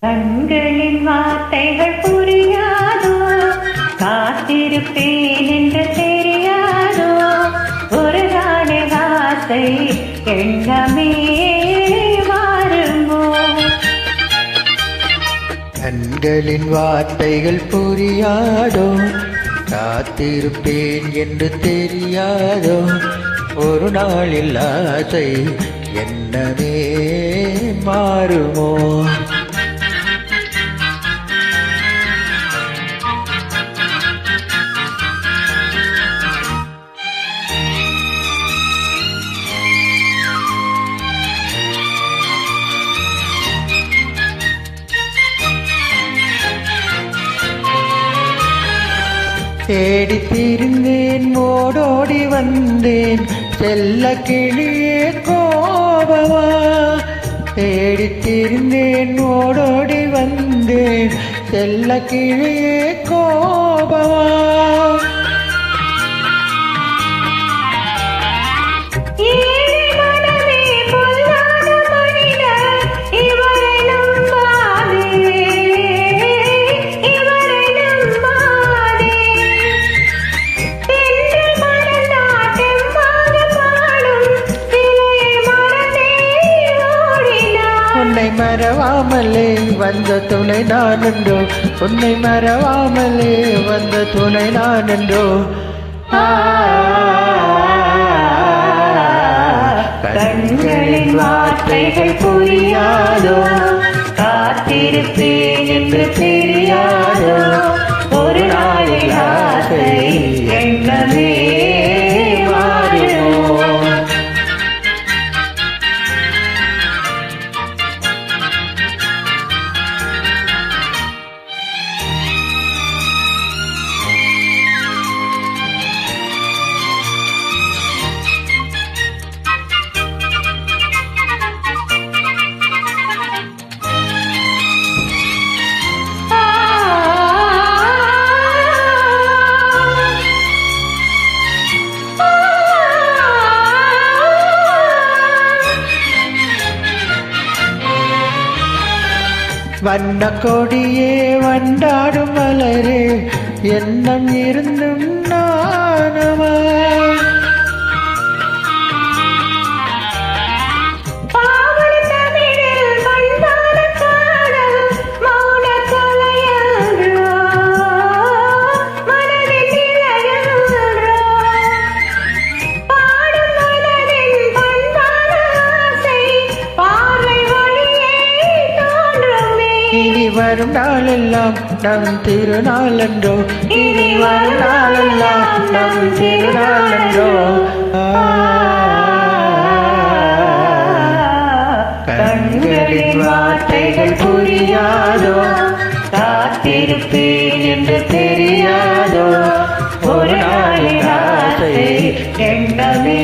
கண்களின் வார்த்தைகள் புரியாதோ? காத்திருப்பேன் என்று தெரியாதோ? ஒரு நாளை வார்த்தை எண்ணமே கண்களின் வார்த்தைகள் புரியாதோ? காத்திருப்பேன் என்று தெரியாதோ? ஒரு நாளில் ஆசை என்னவே மாறுமோ? தேடி திரிந்தேன் ஓடோடி வந்தேன். செல்ல கிளியே கோபமா தேடி திரிந்தேன் ஓடோடி வந்தேன். செல்ல கிளியே கோபமா மறவாமலே வந்த துணை நான் என்றோ உன்னை மறவாமலே வந்த துணை நான் என்றோ ஆ, கண்களின் வார்த்தைகள் வண்ண கொடியே வண்டாடும் மலரே எண்ணம் இருந்தும் நானவா. இனி வரும் நாளெல்லாம் நம் திருநாள் என்றோ இனி வரும் நாளெல்லாம் நம் திருநாள் என்றோ கண்களின் வார்த்தைகள் புரியாதோ? காத்திருப்பேன் என்று தெரியாதோ? ஒரு நாளின் ஆசை எண்ணமே